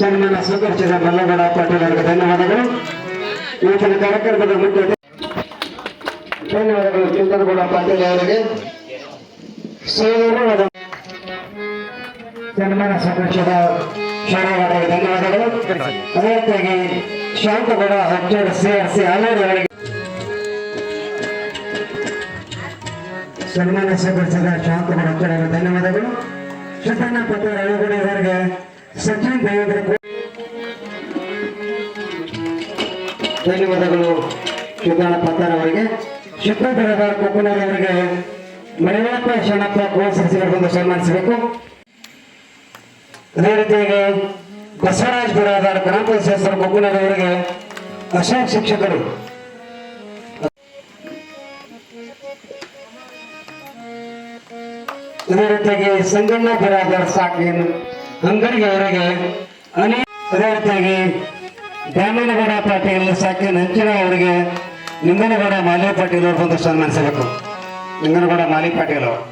ಸನ್ಮಾನ ಸ್ವೀಕರಿಸಿದ ಮಲ್ಲಗೌಡ ಪಾಟೀಲ್ ಅವರಿಗೆ ಧನ್ಯವಾದಗಳು. ಇವತ್ತಿನ ಕಾರ್ಯಕ್ರಮದ ಮುಖ್ಯ ಧನ್ಯವಾದಗಳು ಚಂದ್ರಗೌಡ ಪಾಟೀಲ್ ಅವರಿಗೆ. ಸೋದರವಾದ ಸನ್ಮಾನ ಸ್ವೀಕರಿಸಿದ ಶಾಲೆಯವರಿಗೆ ಧನ್ಯವಾದಗಳು. ಅದೇ ರೀತಿಯಾಗಿ Shantagouda Hachchoda C R C Aluru ಅವರಿಗೆ ಸನ್ಮಾನ ಸ್ವೀಕರಿಸಿದ ಶಾಂತಗೌಡ ಅವರಿಗೆ ಧನ್ಯವಾದಗಳು. ಸಿದ್ದಣ್ಣ ಪತ್ರ ಅಳಗುಡಿ ಅವರಿಗೆ ಸಚಿನ್ ದೇವೇಂದ್ರ ಧನ್ಯವಾದಗಳು ಸಿದ್ದಣ್ಣ ಪತ್ತಾರ ಅವರಿಗೆ. ಚಿತ್ರದುರ್ಗದ ಕೊಕ್ಕನೂರು ಅವರಿಗೆ ಮರಿಯಪ್ಪ ಶರಣಪ್ಪ ಪ್ರೋತ್ಸಾಹಿಸಿಕೊಂಡು ಸನ್ಮಾನಿಸಬೇಕು. ಅದೇ ರೀತಿಯಾಗಿ ಬಸವರಾಜ್ ಬಿರಾದಾರ್ ಗ್ರಾಮ ಪಂಚಾಯತ್ ಕೊಕ್ಕನೂರು ಅವರಿಗೆ ಶಿಕ್ಷಕರು. ಅದೇ ರೀತಿಯಾಗಿ ಸಂಗಣ್ಣ ಬಿರಾದಾರ್ ಸಾಕಿನ್ ಅಂಗಡಿಗೆ ಅವರಿಗೆ ಅನೇಕ ಅದೇ ರೀತಿಯಾಗಿ ದ್ಯಾಮನಗೌಡ ಪಾಟೀಲ್ ಸಾಕಿ ನಂಚಿನ ಅವರಿಗೆ ನಿಂಗನಗೌಡ ಮಾಲಿ ಪಾಟೀಲ್ ಅವ್ರ ಬಂದು ಸನ್ಮಾನಿಸಬೇಕು. ನಿಂಗನಗೌಡ ಮಾಲಿ ಪಾಟೀಲ್ ಅವರು.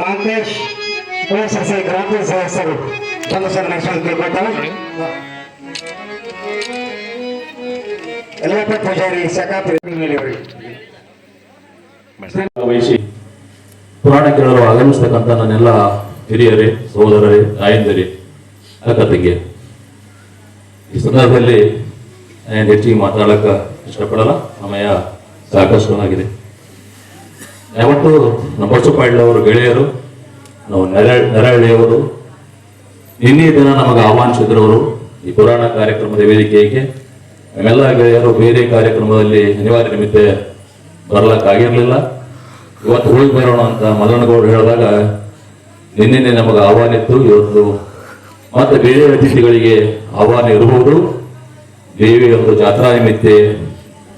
ರಾಕೇಶ್ ಪುರಸಭೆ ಗ್ರಾಮೀಣ ಸದಸ್ಯರು. ಬಂದು ಸನ್ಮಾನಿಸಲು ಕೇಳ್ಕೊಳ್ತಾರೆ. ಎಲ್ಲಪ್ಪ ಪೂಜಾರಿ ಸಕಾಪುರಿ ವಹಿಸಿ ಪುರಾಣ ಕೇಳಲು ಆಗಮಿಸ್ತಕ್ಕಂಥ ನನ್ನೆಲ್ಲ ಹಿರಿಯರೇ, ಸಹೋದರರೇ ತಾಯಂದಿರೇ ಅಕ್ಕ ತಂಗಿ ಈ ಸಂದರ್ಭದಲ್ಲಿ ನಾನು ಹೆಚ್ಚಿಗೆ ಮಾತಾಡಕ ಇಷ್ಟಪಡಲ್ಲ, ಸಮಯ ಸಾಕಷ್ಟು ಯಾವತ್ತು ನಮ್ಮ ಅವರು ಗೆಳೆಯರು, ನಾವು ನೆರ, ನೆರಹಳ್ಳಿಯವರು, ನಿನ್ನೆ ದಿನ ನಮಗೆ ಆಹ್ವಾನಿಸಿದ್ರವರು ಈ ಪುರಾಣ ಕಾರ್ಯಕ್ರಮದ ವೇದಿಕೆಗೆ. ನಮ್ಮೆಲ್ಲ ಗೆಳೆಯರು ಬೇರೆ ಕಾರ್ಯಕ್ರಮದಲ್ಲಿ ಅನಿವಾರ್ಯ ನಿಮಿತ್ತ ಬರ್ಲಕ್ಕಾಗಿರ್ಲಿಲ್ಲ. ಇವತ್ತು ಹೋಗಿ ಬರೋಣ ಅಂತ ಮದನಗೌಡರು ಹೇಳಿದಾಗ, ನಿನ್ನೆ ನಮಗೆ ಆಹ್ವಾನ ಇತ್ತು, ಇವತ್ತು ಮತ್ತೆ ಬೇರೆ ಅತಿಥಿಗಳಿಗೆ ಆಹ್ವಾನ ಇರಬಹುದು ದೇವಿ ಒಂದು ಜಾತ್ರಾ ನಿಮಿತ್ತ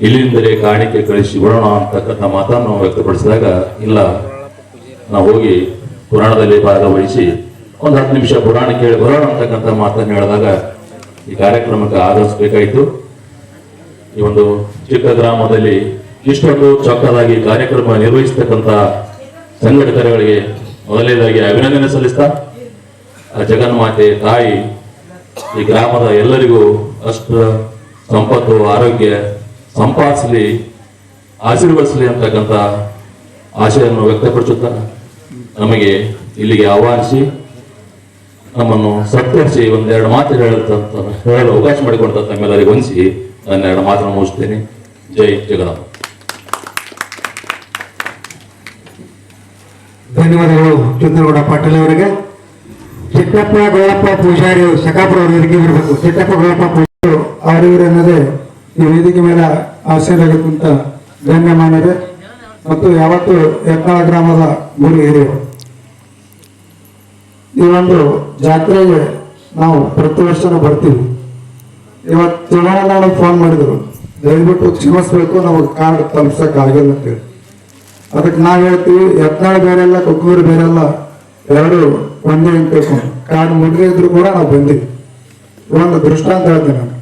ಇಲ್ಲಿಂದಲೇ ಕಾಣಿಕೆ ಕಳಿಸಿ ಬಿಡೋಣ ಅಂತಕ್ಕಂಥ ಮಾತನ್ನು ವ್ಯಕ್ತಪಡಿಸಿದಾಗ, ಇಲ್ಲ, ನಾವು ಹೋಗಿ ಪುರಾಣದಲ್ಲಿ ಭಾಗವಹಿಸಿ ಒಂದು ಹತ್ತು ನಿಮಿಷ ಪುರಾಣ ಕೇಳಿ ಬರೋಣ ಅಂತಕ್ಕಂಥ ಮಾತನ್ನು ಹೇಳಿದಾಗ ಈ ಕಾರ್ಯಕ್ರಮಕ್ಕೆ ಆಗಮಿಸಬೇಕಾಯಿತು ಈ ಒಂದು ಚಿಕ್ಕ ಗ್ರಾಮದಲ್ಲಿ ಇಷ್ಟೊಂದು ಚೊಕ್ಕದಾಗಿ ಕಾರ್ಯಕ್ರಮ ನಿರ್ವಹಿಸತಕ್ಕಂತ ಸಂಘಟಕರುಗಳಿಗೆ ಮೊದಲನೇದಾಗಿ ಅಭಿನಂದನೆ ಸಲ್ಲಿಸ್ತಾ, ಆ ಜಗನ್ಮಾತೆ ತಾಯಿ, ಈ ಗ್ರಾಮದ ಎಲ್ಲರಿಗೂ ಅಷ್ಟು ಸಂಪತ್ತು, ಆರೋಗ್ಯ ಸಂಪಾದಿಸಲಿ, ಆಶೀರ್ವದಿಸಲಿ ಅಂತಕ್ಕಂಥ ಆಶಯವನ್ನು ವ್ಯಕ್ತಪಡಿಸುತ್ತಾ ನಮಗೆ ಇಲ್ಲಿಗೆ ಆಹ್ವಾನಿಸಿ, ನಮ್ಮನ್ನು ಸತ್ಕರಿಸಿ ಒಂದೆರಡು ಮಾತು ಹೇಳಲು ಅವಕಾಶ ಮಾಡಿಕೊಡ್ತಾ ತಮ್ಮೆಲ್ಲರಿಗೂ ಹೊಂದಿಸಿ ನನ್ನ ಎರಡು ಮಾತನ್ನು ಮುಗಿಸ್ತೇನೆ. ಜೈ ಜಗನ್ನಾಥ ಧನ್ಯವಾದಗಳು ಚಂದ್ರಗೌಡ ಪಾಟೀಲ್ ಅವರಿಗೆ. ಚಿಕ್ಕಪ್ಪ ಗೌಡಪ್ಪ ಪೂಜಾರಿ ಸಕಾಪುರ ಅವರಿಗೆ ವೇದಿಕೆ ಬರಬೇಕು ಚಿಕ್ಕಪ್ಪ ಗೌಡಪ್ಪ ಪೂಜಾರಿ ಅವರಿವರು ಅನ್ನೋದೇ ಈ ವೇದಿಕೆ ಮೇಲೆ ಆಶೀರ್ವಾದಕ್ಕಿಂತ ಗಣ್ಯಮಾನ್ಯರೇ ಮತ್ತು ಯಾವತ್ತು ಯತ್ನಾಳ ಗ್ರಾಮದ ಗುರು ಹಿರಿಯರು. ಈ ಒಂದು ಜಾತ್ರೆಗೆ ನಾವು ಪ್ರತಿ ವರ್ಷನೂ ಬರ್ತೀವಿ. ಇವತ್ತು ಚುನಾವಣಾ ಫೋನ್ ಮಾಡಿದ್ರು. ದಯವಿಟ್ಟು ಕ್ಷಮಿಸ್ಬೇಕು, ನಮಗೆ ಕಾರ್ಡ್ ತಲುಪ್ಸಕ್ ಆಗಿಲ್ಲ ಅಂತೇಳಿ ಅದಕ್ಕೆ ನಾವ್ ಹೇಳ್ತೀವಿ, ಯತ್ನಾಳ್ ಬೇರೆಲ್ಲ, ಕೊಕ್ಕೂರು ಬೇರೆಲ್ಲ ಎರಡು ಒಂದೇ ಅಂತ ಕಾಡು ಮುದ್ರೆ ಇದ್ರು ಕೂಡ ನಾವು ಬಂದಿವಿ. ಒಂದು ದೃಷ್ಟಾಂತ ಹೇಳ್ತೇನೆ ನಾನು.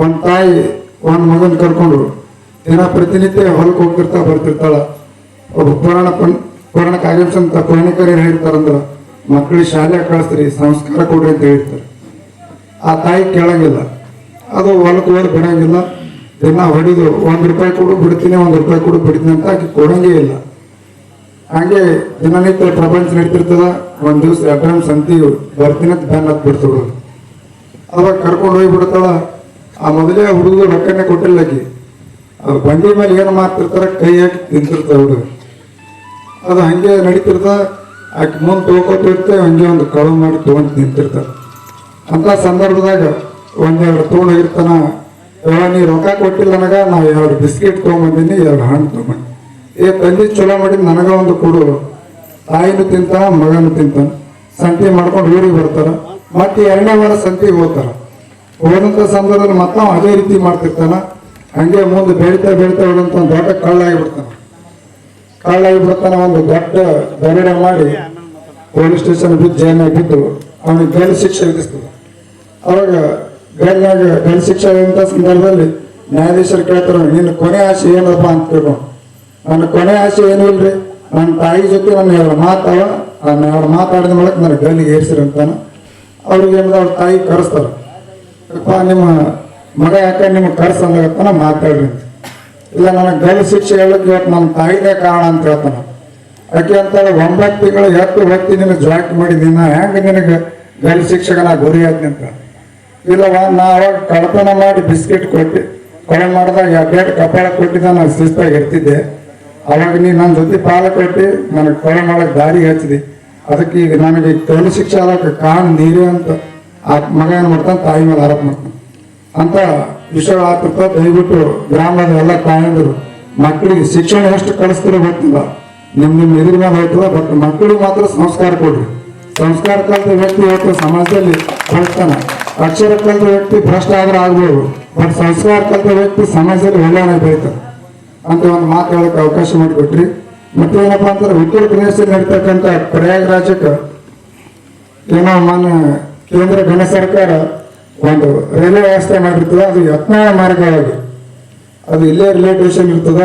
ಒಂದು ತಾಯಿ, ಒಂದು ಮಗನ್ ಕರ್ಕೊಂಡು ದಿನ ಪ್ರತಿನಿತ್ಯ ಹೊಲಕ್ಕೆ ಹೋಗ್ತಿರ್ತಾ ಬರ್ತಿರ್ತಾಳ. ಒಬ್ಬ ಪುರಾಣ ಪುನ್- ಪುರಾಣಕ್ಕೆ ಆಗಮಿಸಂತ ಪುರಾಣಿಕರು ಏನ್ ಹೇಳ್ತಾರಂದ್ರ ಮಕ್ಕಳಿಗೆ ಶಾಲೆ ಕಳಿಸ್ರಿ, ಸಂಸ್ಕಾರ ಕೊಡ್ರಿ ಅಂತ ಹೇಳ್ತಾರೆ. ಆ ತಾಯಿ ಕೇಳಂಗಿಲ್ಲ. ಅದು ಹೊಲಕ್ಕೆ ಹೋಗಿ ಬಿಡಂಗಿಲ್ಲ. ದಿನ ಹೊಡಿದು ಒಂದು ರೂಪಾಯಿ ಕೊಡು, ಬಿಡ್ತೀನಿ, ಒಂದು ರೂಪಾಯಿ ಕೊಡು, ಬಿಡ್ತೀನಿ ಅಂತ ಆಕೆ ಕೊಡಂಗೇ ಇಲ್ಲ. ಹಂಗೆ ದಿನನಿತ್ಯ ಪ್ರಪಂಚ ನಡೀತಿರ್ತದ, ಒಂದು ದಿವ್ಸ ಎಡ್ರಮ್ ಸಂತಿ ಬರ್ತೀನಿ ಅಂತ ಬ್ಯಾನ್ ಹತ್ ಬಿಡ್ತದ ಅವಾಗ ಕರ್ಕೊಂಡು ಹೋಗಿ ಬಿಡ್ತಾಳ ಆ ಮೊದಲೇ ಹುಡುಗರು ರೊಕ್ಕನೆ ಕೊಟ್ಟಿಲ್ಲ ಆಕಿ. ಅದು ಬಂಡಿ ಮೇಲೆ ಏನು ಮಾಡ್ತಿರ್ತಾರ ಕೈ ಹಾಕಿ ತಿಂತಿರ್ತಾವ ಹುಡುಗ ಅದು ಹಂಗೆ ನಡೀತಿರ್ತ ಆಕೆ ಮುಂದೆ ತೊಳ್ಕೊತಿರ್ತೇವೆ ಹಂಗೆ ಒಂದು ಕಳು ಮಾಡಿ ತೊಗೊಂಡು ನಿಂತಿರ್ತಾರ ಅಂತ ಸಂದರ್ಭದಾಗ ಒಂದೆರಡು ತೊಗೊಂಡು ಯಾವ ನೀ ರೊಕ್ಕ ಕೊಟ್ಟಿಲ್ಲ ನನಗ ನಾ ಎರಡು ಬಿಸ್ಕೆಟ್ ತೊಗೊಂಬಂದಿನಿ, ಎರಡು ಹಣ್ಣು ತೊಗೊಂಡು ಏ ತಂದಿ ಚಲೋ ಮಾಡಿದ್ ನನಗ ಒಂದು ಕೊಡು. ತಾಯಿನೂ ತಿಂತಾನ ಮಗನೂ ತಿಂತಾನ. ಸಂತಿ ಮಾಡ್ಕೊಂಡು ಊರಿಗೆ ಬರ್ತಾರ. ಮತ್ತೆ ಎರಡನೇ ವಾರ ಸಂತಿಗೆ ಹೋಗ್ತಾರ. ಹೋದಂಥ ಸಂದರ್ಭದಲ್ಲಿ ಮತ್ತೆ ಅದೇ ರೀತಿ ಮಾಡ್ತಿರ್ತಾನ. ಹಂಗೆ ಮುಂದೆ ಬೆಳಿತಾ ಬೆಳೀತಾ ಹೋದಂತ ಒಂದು ದೊಡ್ಡ ಕಳ್ಳಾಗಿ ಬಿಡ್ತಾನ ಕಳ್ಳಾಗಿ ಬಿಡ್ತಾನ ಒಂದು ದೊಡ್ಡ ದರೋಡೆ ಮಾಡಿ ಪೊಲೀಸ್ ಸ್ಟೇಷನ್ ಬಿದ್ದು ಜೈನಾಗಿ ಬಿದ್ದು ಅವನಿಗೆ ಗೈಲ್ ಶಿಕ್ಷೆ ವಿಧಿಸ್ತದೆ ಅವಾಗ ಗೈಲ್ನಾಗ ಗೈಲ್ ಶಿಕ್ಷೆ ಅಂತ ಸಂದರ್ಭದಲ್ಲಿ ನ್ಯಾಯಾಧೀಶರು ಕೇಳ್ತಾರೆ, ನಿನ್ನ ಕೊನೆ ಆಸೆ ಏನಪ್ಪ ಅಂತ ಕೇಳ್ಕೊಂಡು. ನನ್ನ ಕೊನೆ ಆಸೆ ಏನು ಇಲ್ರಿ? ನನ್ನ ತಾಯಿ ಜೊತೆ ನನ್ನ ಎರಡು ಮಾತವ ಎರಡು ಮಾತಾಡಿದ ಮೂಲಕ ನನ್ನ ಗಲ್ಲಿಗೆ ಏರ್ಸಿರಿ ಅಂತಾನೆ. ಅವ್ರಿಗೆ ಏನಿದೆ ಅವ್ರ ತಾಯಿ ಕರೆಸ್ತಾರೆ. ನಿಮ್ಮ ಮಗ ಯಾಕೆ ನಿಮ್ಗೆ ಕರ್ಸ್ ಅಂದಾಗತ್ತಾನ ಮಾತಾಡ್ರಿ ಅಂತ. ಇಲ್ಲ, ನನಗೆ ಗಲ್ಲಿ ಶಿಕ್ಷೆ ಹೇಳಕ್ಕೆ ಇವತ್ತು ನಮ್ಮ ತಾಯಿನೇ ಕಾರಣ ಅಂತ ಹೇಳ್ತಾನೆ. ಯಾಕೆ ಅಂತಾರೆ ಒಂಬತ್ತು ತಿಂಗಳು ಎತ್ತು ಹೊತ್ತಿ ನಿನ್ನ ಜಾಕ್ ಮಾಡಿದ್ದೀನಿ. ಹೆಂಗೆ ನಿನಗೆ ಗಲ್ಲಿ ಶಿಕ್ಷಕನ ಗುರಿ ಆಯ್ತು ಅಂತ. ಇಲ್ಲವ ನಾ ಅವಾಗ ಕಳ್ತನ ಮಾಡಿ ಬಿಸ್ಕೆಟ್ ಕೊಟ್ಟು ಕೊಳೆ ಮಾಡಿದಾಗ ಎರಡು ಕಪಾಳ ಕೊಟ್ಟಿದ್ದ ನಾನು ಶಿಸ್ತಾಗಿ ಇರ್ತಿದ್ದೆ ಅವಾಗ ನೀ ನನ್ನ ಜೊತೆ ಪಾಲ ಕೊಟ್ಟು, ನನಗೆ ಕೊಳೆ ಮಾಡಕ್ಕೆ ದಾರಿ ಹಚ್ಚಿದೆ ಅದಕ್ಕೆ ಈಗ ನನಗೆ ಗಲ್ಲು ಶಿಕ್ಷೆ ಆದಕ್ಕೆ ಕಾಣ್ ನೀರು ಅಂತ. ಆ ಮಗ ಏನು ಮಾಡ್ತಾನೆ? ತಾಯಿ ಮೇಲೆ ಆರೋಪ ಮಾಡ್ತಾನೆ. ಅಂತ ವಿಷಯ ಆಗ್ತಿರ್ತ ದಯವಿಟ್ಟು ಗ್ರಾಮದ ಎಲ್ಲ ತಾಯಂದರು, ಮಕ್ಕಳಿಗೆ ಶಿಕ್ಷಣ ಎಷ್ಟು ಕಲಿಸ್ತಿರೋ ಗೊತ್ತಿಲ್ಲ. ನಿಮ್ಮ ನಿಮ್ಮ ಎದುರು ಮೇಲೆ ಹೋಯ್ತದ ಬಟ್ ಮಕ್ಕಳಿಗೆ ಮಾತ್ರ ಸಂಸ್ಕಾರ ಕೊಡ್ರಿ. ಸಂಸ್ಕಾರ ಕಲಿತ ವ್ಯಕ್ತಿ ಇವತ್ತು ಸಮಾಜದಲ್ಲಿ ಬೆಳೆಸ್ತಾನ ಅಕ್ಷರ ಕಲಿತ ವ್ಯಕ್ತಿ ಭ್ರಷ್ಟ ಆದ್ರೆ ಆಗ್ಬೋದು ಬಟ್ ಸಂಸ್ಕಾರ ಕಲಿತ ವ್ಯಕ್ತಿ ಸಮಾಜದಲ್ಲಿ ಒಳ್ಳೆಯ ಅಂತ ಒಂದು ಮಾತು ಹೇಳಕ್ಕೆ ಅವಕಾಶ ಮಾಡಿಕೊಟ್ರಿ. ಮತ್ತೆ ಏನಪ್ಪಾ ಅಂತಂದ್ರೆ ಉತ್ತರ ಪ್ರದೇಶದಲ್ಲಿ ಇರ್ತಕ್ಕಂಥ ಪ್ರಯಾಗರಾಜಕ್ಕೆ ಏನೋ ಮಾನ್ಯ ಕೇಂದ್ರ ಗಣ ಸರ್ಕಾರ ಒಂದು ರೈಲ್ವೆ ವ್ಯವಸ್ಥೆ ಮಾಡಿರ್ತದೆ, ಅದು ಯತ್ನಾಳ ಮಾರ್ಗವಾಗಿ ಅದು. ಇಲ್ಲೇ ರೈಲ್ವೆ ಸ್ಟೇಷನ್ ಇರ್ತದ.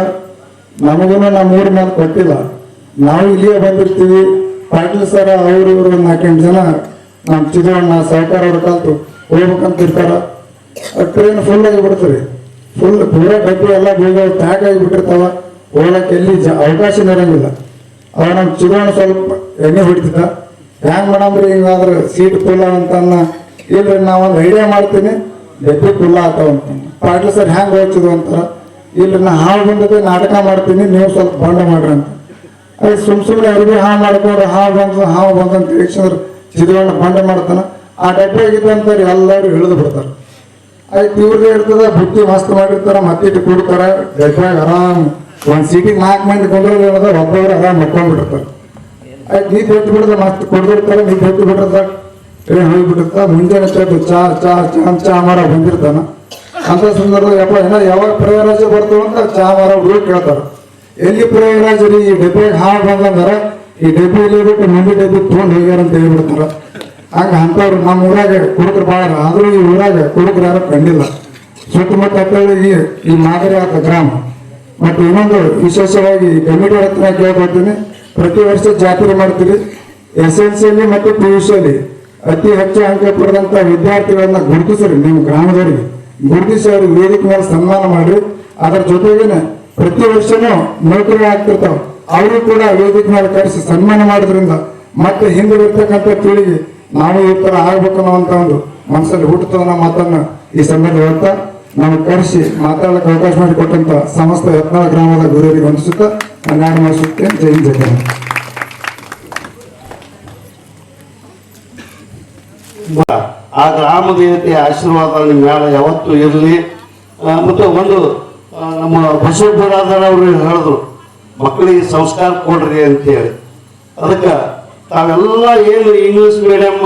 ನಮಗೂ ನಮ್ಮ ಊರ ಮೇಲೆ ಕೊಟ್ಟಿಲ್ಲ. ನಾವು ಇಲ್ಲಿಯೇ ಬಂದಿರ್ತೀವಿ. ಪಾಟೀಲ್ ಸರ ಅವರು ಇವರು ಒಂದು ನಾಲ್ಕೆಂಟು ಜನ ನಮ್ಮ ಚಿತ್ರಣ್ಣ ಸಹಕಾರ ಅವರು ಕಲ್ತು ಹೋಗ್ಬೇಕಂತ ಇರ್ತಾರ ಟ್ರೈನ್ ಫುಲ್ ಆಗಿ ಫುಲ್ ಪೂರ ಡಬ್ಬಿ ಎಲ್ಲ ಬೀಗ ಪ್ಯಾಕ್ ಆಗಿ ಬಿಟ್ಟಿರ್ತಾವ. ಹೋಗಕ್ಕೆ ಎಲ್ಲಿ ಜ ಅವಕಾಶ ಇರಂಗಿಲ್ಲ. ಅವ ನಮ್ಮ ಚಿದವಣ್ಣ ಸ್ವಲ್ಪ ಎಣ್ಣೆ ಹೊಡಿತಿದ್ದ. ಹ್ಯಾಂಗ್ ಮಾಡಮ್ರಿ, ಹಿಂಗಾದ್ರೆ ಸೀಟ್ ಫುಲ್ ಅಂತನ್ನ. ಇಲ್ರಿ ನಾವೊಂದು ಐಡಿಯಾ ಮಾಡ್ತೀನಿ. ಡಬ್ಬಿ ಫುಲ್ ಆಗ್ತಾವ ಅಂತ ಪಾಟೀಲ್ ಸರ್ ಹ್ಯಾಂಗ್ ಹೋಗ್ತಿದ್ವು ಅಂತಾರ. ಇಲ್ರಿ, ನಾ ಹಾವು ಬಂದದೆ ನಾಟಕ ಮಾಡ್ತೀನಿ, ನೀವು ಸ್ವಲ್ಪ ಬಂಡ ಮಾಡ್ರಿ ಅಂತ. ಅದು ಸುಮ್ ಸುಮ್ಮನೆ ಅರಿವಿ ಹಾವು ಮಾಡ್ಕೊಂಡು ಹಾವು ಬಂದ ಹಾವು ಬಂದು ಅಂತ ಹೇಳಿದ್ರೆ ಚಿದವಣ್ಣ ಬಂಡ ಮಾಡ್ತಾನ. ಆ ಡಬ್ಬಿ ಆಗಿದ್ದಂತಾರೆ ಎಲ್ಲರೂ ಹಿಡಿದು ಬಿಡ್ತಾರೆ. ಅದಕ್ಕೆ ಇವ್ರದ್ದು ಇರ್ತದ ಬುಟ್ಟಿ ಮಸ್ತ್ ಮಾಡಿರ್ತಾರ, ಮತ್ತಿಟ್ಟು ಕೂಡ್ತಾರ. ಡಬ್ಬ್ಯಾಗ ಆರಾಮ್. ಒಂದ್ ಸೀಟಿಗೆ ನಾಲ್ಕು ಮಂದಿ ಕೊಂಡ್ರೆ ಏನದ ಒಬ್ಬೊಬ್ರು ಆರಾಮ್ ಮಕ್ಕೊಂಡ್ಬಿಟ್ಟಿರ್ತಾರೆ. ಅದಕ್ಕೆ ನೀ ಕೊಟ್ಟು ಬಿಡಿದ್ರೆ ಮಸ್ತ್ ಕೊಡ್ದಿರ್ತಾರೆ, ನೀ ಕೊಟ್ಟು ಬಿಟ್ಟಿರ್ತ ಟ್ರೈನ್ ಹೋಗ್ಬಿಟ್ಟಿರ್ತ ಮುಂಜಾನೆ ಚಟ್ಟು ಚಾ ಚಾ ಚಾ ಚಾ ಮಾರ ಬಂದಿರ್ತಾನ. ಅಂತ ಸಂದರ್ಭದಾಗ ಯಪ್ಪ ಏನ ಯಾವಾಗ ಪ್ರಯೋಗರಾಜ ಬರ್ತಾವ ಅಂತ ಚಾ ಮರ ಹುಡುಗ ಕೇಳ್ತಾರ. ಎಲ್ಲಿ ಪ್ರಯಾಗರಾಜ ರೀ? ಈ ಡಬ್ಬೆಗೆ ಹಾಳು ಬಂದಂದ್ರೆ ಈ ಡಬ್ಬಿ ಇಲ್ಲಿ ಬಿಟ್ಟು ಮಂದಿ ಡಬ್ಬಿ ತೊಗೊಂಡು ಹೋಗ್ಯಾರ ಅಂತ ಹೇಳ್ಬಿಡ್ತಾರ. ಹಂಗ ಅಂತವ್ರು ನಮ್ಮ ಊರಾಗ ಕುಡುಕರು ಭಾಳ ಆದ್ರೂ ಈ ಊರಾಗ ಕುಡುಕರು ಯಾರು ಕಂಡಿಲ್ಲ ಸುತ್ತಮುತ್ತ ಈ ಈ ಮಾದರಿ ಆತ ಗ್ರಾಮ. ಮತ್ತು ಇನ್ನೊಂದು ವಿಶೇಷವಾಗಿ ಕಮಿಟಿ ಹತ್ರ ಕೇಳ್ಕೊಳ್ತೀನಿ ಪ್ರತಿ ವರ್ಷ ಜಾತ್ರೆ ಮಾಡ್ತೀರಿ. ಎಸ್ ಎಲ್ ಸಿಯಲ್ಲಿ ಮತ್ತು ಪಿ ಯು ಸಿಯಲ್ಲಿ ಅತಿ ಹೆಚ್ಚು ಅಂಕ ಪಡೆದಂತ ವಿದ್ಯಾರ್ಥಿಗಳನ್ನ ಗುರುತಿಸ್ರಿ ನಿಮ್ಮ ಗ್ರಾಮದವರಿಗೆ. ಗುರುತಿಸಿ ಅವ್ರಿಗೆ ವೇದಿಕೆ ಮೇಲೆ ಸನ್ಮಾನ ಮಾಡ್ರಿ. ಅದರ ಜೊತೆಗೇನೆ ಪ್ರತಿ ವರ್ಷನೂ ನೌಕರಿ ಆಗ್ತಿರ್ತಾವ. ಅವರು ಕೂಡ ವೇದಿಕೆ ಮೇಲೆ ಕರೆಸಿ ಸನ್ಮಾನ ಮಾಡೋದ್ರಿಂದ ಮತ್ತೆ ಹಿಂದೆ ಬರ್ತಕ್ಕಂಥ ಪೀಳಿಗೆ ನಾವು ಈ ತರ ಆಗ್ಬೇಕು ಅನ್ನೋಂತ ಒಂದು ಮನಸ್ಸಲ್ಲಿ ಹುಟ್ಟುತ್ತದ ಅನ್ನೋ ಈ ಸಂದರ್ಭ ಹೇಳ್ತಾ ನಾನು ಕರೆಸಿ ಮಾತಾಡಕ್ಕೆ ಅವಕಾಶ ಮಾಡಿಕೊಟ್ಟಂತ ಸಮಸ್ತ ಯತ್ನಾಳ ಗ್ರಾಮದ ಗುರುವರಿಗೆ ವಂದಿಸುತ್ತಾ ನಾನು ಎರಡು ಜೈನ್ ಜೈ ಹಿಂದ್, ಜೈ ಕರ್ನಾಟಕ. ಆ ಗ್ರಾಮ ದೇವತೆಯ ಆಶೀರ್ವಾದ ನಿಮ್ಮ ಮೇಲೆ ಯಾವತ್ತೂ ಇರಲಿ. ಮತ್ತು ಒಂದು ನಮ್ಮ ಬಸವರಾದರ್ ಅವರು ಹೇಳಿದ್ರು, ಮಕ್ಕಳಿಗೆ ಸಂಸ್ಕಾರ ಕೊಡ್ರಿ ಅಂತೇಳಿ. ಅದಕ್ಕೆ ತಾವೆಲ್ಲ ಏನು ಇಂಗ್ಲಿಷ್ ಮೀಡಿಯಮ್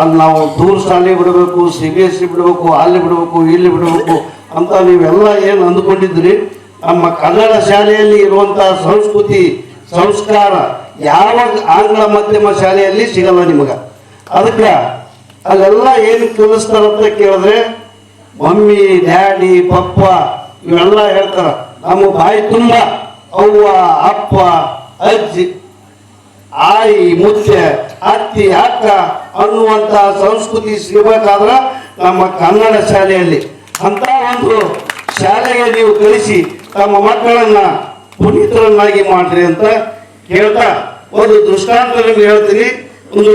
ಅಲ್ಲಿ ನಾವು ದೂರ ಶಾಲೆ ಬಿಡಬೇಕು ಸಿ ಬಿ ಎಸ್ ಸಿ ಬಿಡಬೇಕು, ಅಲ್ಲಿ ಬಿಡಬೇಕು, ಇಲ್ಲಿ ಬಿಡಬೇಕು ಅಂತ ನೀವೆಲ್ಲ ಏನು ಅಂದುಕೊಂಡಿದ್ರಿ ನಮ್ಮ ಕನ್ನಡ ಶಾಲೆಯಲ್ಲಿ ಇರುವಂತಹ ಸಂಸ್ಕೃತಿ, ಸಂಸ್ಕಾರ ಯಾವ ಆಂಗ್ಲ ಮಾಧ್ಯಮ ಶಾಲೆಯಲ್ಲಿ ಸಿಗಲ್ಲ ನಿಮಗೆ. ಅದಕ್ಕೆ ಅಲ್ಲೆಲ್ಲ ಏನು ಕಲಿಸ್ತಾರಂತ ಕೇಳಿದ್ರೆ, ಮಮ್ಮಿ, ಡ್ಯಾಡಿ, ಪಪ್ಪ ಇವೆಲ್ಲ ಹೇಳ್ತಾರ. ನಮ್ಮ ಬಾಯಿ ತುಂಬ ಅವ್ವ, ಅಪ್ಪ, ಅಜ್ಜಿ ಆಯಿ ಮುಚ್ಚೆ ಅತ್ತಿ ಅಕ್ಕ ಅನ್ನುವಂತಹ ಸಂಸ್ಕೃತಿ ಸಿಗಬೇಕಾದ್ರ ನಮ್ಮ ಕನ್ನಡ ಶಾಲೆಯಲ್ಲಿ. ಅಂತ ಒಂದು ಶಾಲೆಗೆ ನೀವು ಕಲಿಸಿ ತಮ್ಮ ಮಕ್ಕಳನ್ನ ಪುನೀತರನ್ನಾಗಿ ಮಾಡ್ರಿ ಅಂತ ಹೇಳ್ತಾ ಒಂದು ದೃಷ್ಟಾಂತ ನಿಮ್ಗೆ ಹೇಳ್ತೀನಿ. ಒಂದು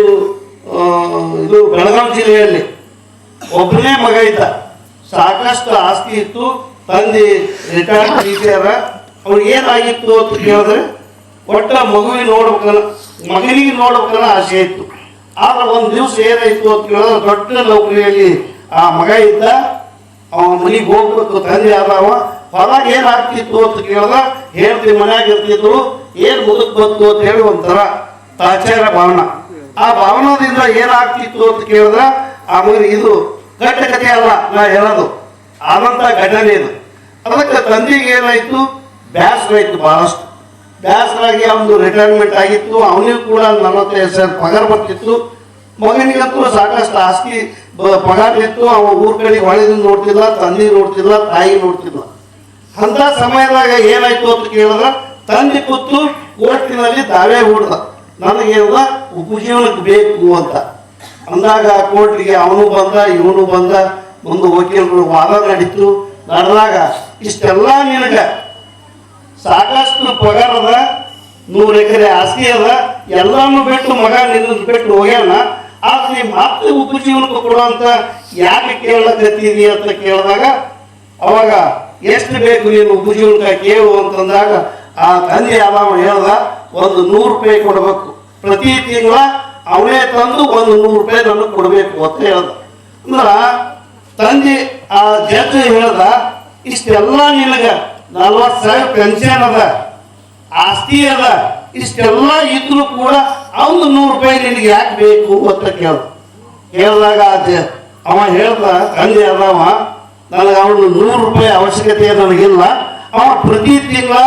ಇದು ಬೆಳಗಾವಿ ಜಿಲ್ಲೆಯಲ್ಲಿ ಒಬ್ಬನೇ ಮಗ ಇದ್ದ. ಸಾಕಷ್ಟು ಆಸ್ತಿ ಇತ್ತು. ತಂದೆ ರಿಟೈರ್ಡ್ ಟೀಚರ್ ಅವ್ರಿಗೆ ಏನಾಗಿತ್ತು ಅಂತ ಕೇಳಿದ್ರೆ ಒಟ್ಟ ಮಗುವಿನ ನೋಡ್ಬೇಕನ್ನ ಮಗನಿಗೆ ನೋಡ್ಬೇಕನ್ನ ಆಸೆ ಇತ್ತು. ಆದ್ರೆ ಒಂದು ದಿವಸ ಏನಾಯ್ತು ಅಂತ ಕೇಳಿದ್ರೆ ದೊಡ್ಡ ನೌಕರಿಯಲ್ಲಿ ಆ ಮಗ ಇದ್ದ, ಅವ ಮನೆಗೆ ಹೋಗ್ಬೇಕು, ತಂದೆ ಆದವ. ಹೊರಗೆ ಏನಾಗ್ತಿತ್ತು ಅಂತ ಕೇಳಿದ ಹೇಳ್ತಿ ಮನ್ಯಾಗ ಇರ್ತಿದ್ರು, ಏನ್ ಮುದುಕ್ ಬಂತು ಅಂತ ಹೇಳಿ ಒಂಥರ ತಾಚಾರ ಭಾವನ. ಆ ಭಾವನದಿಂದ ಏನಾಗ್ತಿತ್ತು ಅಂತ ಕೇಳಿದ್ರೆ ಆ ಮಗನಿಗೆ ಇದು ಗಟ್ಟ ಕಥೆ ಅಲ್ಲ, ನಾ ಹೇಳೋದು. ಆದಂತ ಘಟನೆ ಇದು. ಅದಕ್ಕೆ ತಂದಿಗೆ ಏನಾಯ್ತು? ಬ್ಯಾಸರ ಆಯ್ತು ಬಹಳಷ್ಟು. ಬ್ಯಾಸರಾಗಿ ಅವನು ರಿಟೈರ್ಮೆಂಟ್ ಆಗಿತ್ತು. ಅವನಿಗೂ ಕೂಡ ನಲವತ್ತೈದು ಸಾವಿರ ಪಗಾರ ಬರ್ತಿತ್ತು. ಮಗನಿಗಂತೂ ಸಾಕಷ್ಟು ಆಸ್ತಿ ಪಗಾರ ಇತ್ತು. ಅವ ಊರ್ ಕಡೆ ಹೊಳೆದಿಂದ ನೋಡ್ತಿಲ್ಲ ತಂದೆ ನೋಡ್ತಿಲ್ಲ ತಾಯಿ ನೋಡ್ತಿಲ್ಲ ಅಂತ ಸಮಯದಾಗ ಏನಾಯ್ತು ಅಂತ ಕೇಳಿದ್ರ, ತಂದೆ ಕೂತು ಕೋರ್ಟಿನಲ್ಲಿ ತಾವೇ ಹೂಡ್ದ. ನನಗೇನದ, ಉಪಜೀವನಕ್ಕೆ ಬೇಕು ಅಂತ. ಅಂದಾಗ ಕೋರ್ಟ್ಗೆ ಅವನು ಬಂದ, ಇವನು ಬಂದ. ಒಂದು ವಕೀಲರು ವಾದ ನಡೀತು ನಡೆದಾಗ, ಇಷ್ಟೆಲ್ಲ ನಿನಗೆ ಸಾಕಷ್ಟು ಪಗಾರ ಅದ, ನೂರು ಎಕರೆ ಆಸ್ತಿ ಅದ, ಎಲ್ಲಾನು ಬಿಟ್ಟು ಮಗ ನಿನ್ನ ಬಿಟ್ಟು ಹೋಗ್ಯಾನ. ಆದ್ರೆ ನೀ ಮತ್ತೆ ಉಪಜೀವನಕ್ಕೆ ಕೊಡುವಂತ ಯಾಕೆ ಕೇಳಕತ್ತೀರಿ ಅಂತ ಕೇಳಿದಾಗ, ಅವಾಗ ಎಷ್ಟು ಬೇಕು ನೀನು ಉಪಜೀವನಕ್ಕೆ ಕೇಳು ಅಂತಂದಾಗ, ಆ ತಂದೆ ಯಾವಾಗ ಹೇಳ್ದ, ಒಂದು ನೂರು ರೂಪಾಯಿ ಕೊಡಬೇಕು. ಪ್ರತಿ ತಿಂಗಳ ಅವನೇ ತಂದು ಒಂದು ನೂರು ರೂಪಾಯಿ ನನಗೆ ಕೊಡಬೇಕು ಅಂತ ಹೇಳ್ದ. ಅಂದ್ರ ತಂದೆ ಆ ಜಡ್ಜ್ ಹೇಳ್ದ, ಇಷ್ಟೆಲ್ಲ ನಿನಗ ನಲ್ವತ್ತು ಸಾವಿರ ಪೆನ್ಷನ್ ಅದ, ಆಸ್ತಿ ಅದ, ಇಷ್ಟೆಲ್ಲ ಇದ್ರು ಕೂಡ ಅವನು ನೂರು ರೂಪಾಯಿ ನಿನಗೆ ಯಾಕೆ ಬೇಕು ಅಂತ ಕೇಳ. ಕೇಳಿದಾಗ ಅವ ಹೇಳ್ದ, ತಂದೆ ಅದಾವ, ನನಗೆ ಅವನು ನೂರು ರೂಪಾಯಿ ಅವಶ್ಯಕತೆ ನನಗಿಲ್ಲ. ಅವ ಪ್ರತಿ ತಿಂಗಳ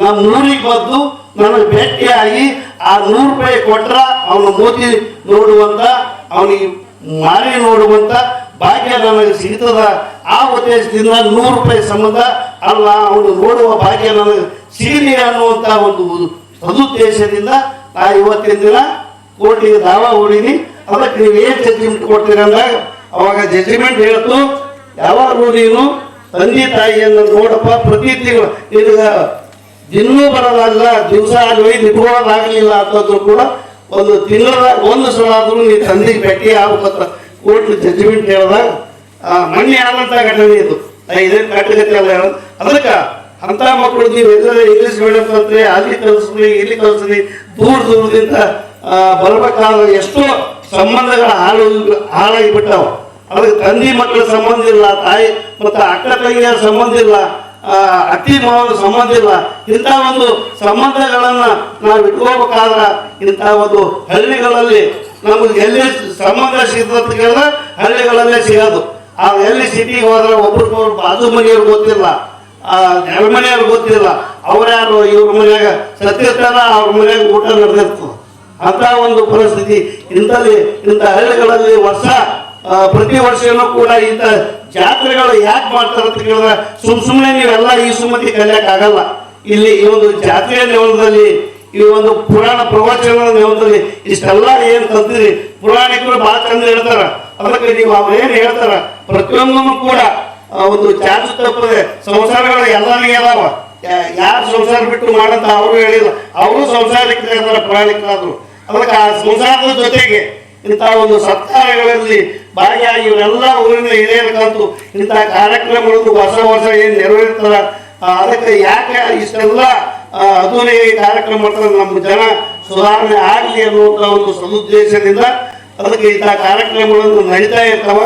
ನಮ್ಮ ನೂರಿಗೆ ಬಂದು ನನಗೆ ಭೇಟಿಯಾಗಿ ಆ ನೂರು ರೂಪಾಯಿ ಕೊಟ್ರ ಅವನ ಮೋದಿ ನೋಡುವಂತ, ಅವನಿಗೆ ಮಾರಿ ನೋಡುವಂತ ಭಾಗ್ಯ ನನಗೆ ಸಿಗ್ತದ. ಆ ಉದ್ದೇಶದಿಂದ ನೂರು ರೂಪಾಯಿ ಸಂಬಂಧ ಅಲ್ಲ ಅವನು ನೋಡುವ ಭಾಗ್ಯ ನನಗೆ ಸಿಗಲಿ ಅನ್ನುವಂತ ಒಂದು ಸದುದ್ದೇಶದಿಂದ ನಾ ಇವತ್ತಿನ ದಿನ ಕೋರ್ಟಿಗೆ ದಾವ ಹೂಡಿನಿ. ಅದಕ್ಕೆ ನೀವು ಏನ್ ಜಜ್ಮೆಂಟ್ ಕೊಡ್ತೀರ ಅವಾಗ ಜಜ್ಮೆಂಟ್ ಹೇಳ್ತು ಯಾವಾಗಲೂ ನೀನು ತಂದೆ ತಾಯಿಯನ್ನು ನೋಡಪ್ಪ ಪ್ರತಿ ತಿಂಗಳು ನಿನಗ ದಿನೂ ಬರೋದಾಗಲ್ಲ ದಿವಸ ಆಗಲಿ ನಿಟ್ಕೊಳ್ಳೋದಾಗಲಿಲ್ಲ ಅಂತಂದ್ರು ಕೂಡ ಒಂದು ತಿಂಗಳ ಒಂದು ಸಲ ಆದ್ರೂ ನೀ ತಂದೆಗೆ ಭೇಟಿ ಆಗ್ಬೇಕಂತ ಕೋರ್ಟ್ ಜಜ್ಮೆಂಟ್ ಹೇಳ್ದಾಗ ಆ, ಮೊನ್ನೆ ಆದಂತ ಘಟನೆ ಇದು. ಇದೇನು ಕಟ್ಟಗತ್ತೆ ಅಲ್ಲ ಅದಕ್ಕೆ ಅಂತ ಮಕ್ಕಳು ನೀವು ಎಲ್ಲ ಇಂಗ್ಲಿಷ್ ಮೀಡಿಯಂ ಕಲ್ತ್ರಿ ಅಲ್ಲಿ ಕಲಿಸ್ರಿ ಇಲ್ಲಿ ಕಲಿಸ್ರಿ ದೂರ ದೂರದಿಂದ ಬರ್ಬೇಕಾದ ಎಷ್ಟೋ ಸಂಬಂಧಗಳ ಹಾಳು ಹಾಳಾಗಿ ಬಿಟ್ಟಾವ ಅದಕ್ಕೆ ತಂದೆ ಮಕ್ಕಳ ಸಂಬಂಧ ಇಲ್ಲ, ತಾಯಿ ಮತ್ತು ಅಕ್ಕ ತಂಗಿಯ ಸಂಬಂಧ ಇಲ್ಲ ಅತಿ ಮಾವನ ಸಂಬಂಧ ಇಲ್ಲ. ಇಂಥ ಒಂದು ಸಂಬಂಧಗಳನ್ನ ನಾವು ಇಟ್ಕೋಬೇಕಾದ್ರೆ ಇಂಥ ಒಂದು ಹಳ್ಳಿಗಳಲ್ಲಿ ನಮಗೆ ಎಲ್ಲಿ ಸಂಬಂಧ ಸಿಗ್ತಂತ ಕೇಳಿದ್ರೆ ಹಳ್ಳಿಗಳಲ್ಲೇ ಸಿಗೋದು. ಆ ಎಲ್ಲಿ ಸಿಟಿಗೆ ಹೋದ್ರೆ ಒಬ್ರಿಗೊಬ್ರು ಬಾಜು ಮನೆಯವ್ರು ಗೊತ್ತಿಲ್ಲ. ಆ ನೆಲಮನೆಯವ್ರು ಗೊತ್ತಿಲ್ಲ. ಅವ್ರ್ಯಾರು ಇವ್ರ ಮನ್ಯಾಗ ಸತ್ತಿರ್ತಾರ ಅವ್ರ ಮನ್ಯಾಗ ಊಟ ನಡೆದಿರ್ತದೆ ಅಂತ ಒಂದು ಪರಿಸ್ಥಿತಿ. ಇಂಥಲ್ಲಿ, ಇಂಥ ಹಳ್ಳಿಗಳಲ್ಲಿ ವರ್ಷ ಪ್ರತಿ ವರ್ಷನೂ ಕೂಡ ಇಂಥ ಜಾತ್ರೆಗಳು ಯಾಕೆ ಮಾಡ್ತಾರೆ ಅಂತ ಕೇಳಿದ್ರೆ, ಸುಮ್ ಸುಮ್ಮನೆ ನೀವೆಲ್ಲ ಈ ಸುಮ್ಮತಿ ಕಲಿಯಕ್ ಆಗಲ್ಲ. ಇಲ್ಲಿ ಈ ಒಂದು ಜಾತ್ರೆಯ ನೆವದಲ್ಲಿ ಈ ಒಂದು ಪುರಾಣ ಪ್ರವಚನ ನೆವದಲ್ಲಿ ಇಷ್ಟೆಲ್ಲ ಏನ್ ಕಲ್ತಿರಿ ಪುರಾಣಿಕರು ಬಹಳ ಚಂದ ಹೇಳ್ತಾರ. ಅದಕ್ಕೆ ನೀವು ಅವ್ರು ಏನ್ ಹೇಳ್ತಾರ? ಪ್ರತಿಯೊಂದನ್ನು ಕೂಡ ಒಂದು ಚಾಚು ತಪ್ಪದೆ ಸಂಸಾರಗಳು ಎಲ್ಲರಿಗೆ ಅದಾವ. ಯಾರು ಸಂಸಾರ ಬಿಟ್ಟು ಮಾಡಂತ ಅವರು ಹೇಳಿಲ್ಲ. ಅವರು ಸಂಸಾರಕ್ಕೆ ಪ್ರಾಣಿಕರಾದ್ರು ಅದಕ್ಕೆ ಆ ಸಂಸಾರದ ಜೊತೆಗೆ ಇಂಥ ಒಂದು ಸತ್ಕಾರಗಳಲ್ಲಿ ಭಾಗಿಯಾಗಿ ಇವರೆಲ್ಲ ಊರಿನ ಹಿರಿಯರಿಗಂತೂ ಇಂಥ ಕಾರ್ಯಕ್ರಮಗಳು ಹೊಸ ವರ್ಷ ಏನು ನೆರವೇರ್ತಾರ. ಅದಕ್ಕೆ ಯಾಕೆ ಇಷ್ಟೆಲ್ಲ ಅದೂರಿ ಕಾರ್ಯಕ್ರಮ ಮಾಡ್ತಾರೆ ನಮ್ಮ ಜನ ಸುಧಾರಣೆ ಆಗಲಿ ಅನ್ನುವಂಥ ಒಂದು ಸದುದ್ದೇಶದಿಂದ ಅದಕ್ಕೆ ಇಂಥ ಕಾರ್ಯಕ್ರಮಗಳನ್ನು ನಡೀತಾ ಇರ್ತಾವ.